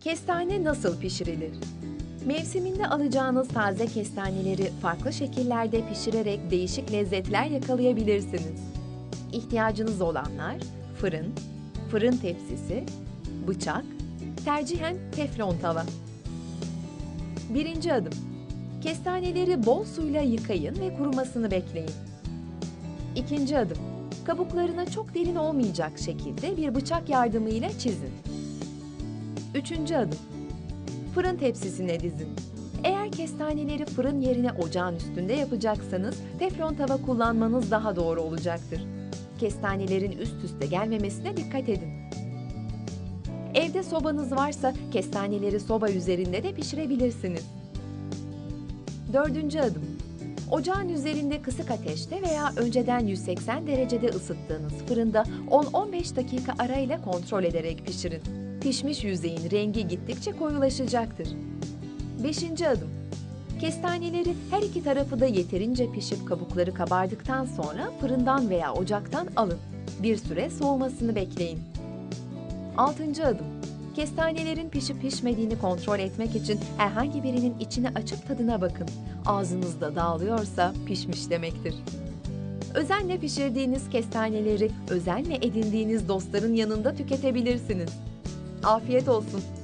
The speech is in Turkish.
Kestane nasıl pişirilir? Mevsiminde alacağınız taze kestaneleri farklı şekillerde pişirerek değişik lezzetler yakalayabilirsiniz. İhtiyacınız olanlar fırın, fırın tepsisi, bıçak, tercihen teflon tava. Birinci adım. Kestaneleri bol suyla yıkayın ve kurumasını bekleyin. İkinci adım. Kabuklarına çok derin olmayacak şekilde bir bıçak yardımıyla çizin. Üçüncü adım. Fırın tepsisine dizin. Eğer kestaneleri fırın yerine ocağın üstünde yapacaksanız teflon tava kullanmanız daha doğru olacaktır. Kestanelerin üst üste gelmemesine dikkat edin. Evde sobanız varsa kestaneleri soba üzerinde de pişirebilirsiniz. Dördüncü adım. Ocağın üzerinde kısık ateşte veya önceden 180 derecede ısıttığınız fırında 10-15 dakika arayla kontrol ederek pişirin. Pişmiş yüzeyin rengi gittikçe koyulaşacaktır. Beşinci adım. Kestaneleri her iki tarafı da yeterince pişip kabukları kabardıktan sonra fırından veya ocaktan alın. Bir süre soğumasını bekleyin. Altıncı adım. Kestanelerin pişip pişmediğini kontrol etmek için herhangi birinin içini açıp tadına bakın. Ağzınızda dağılıyorsa pişmiş demektir. Özenle pişirdiğiniz kestaneleri özenle edindiğiniz dostların yanında tüketebilirsiniz. Afiyet olsun.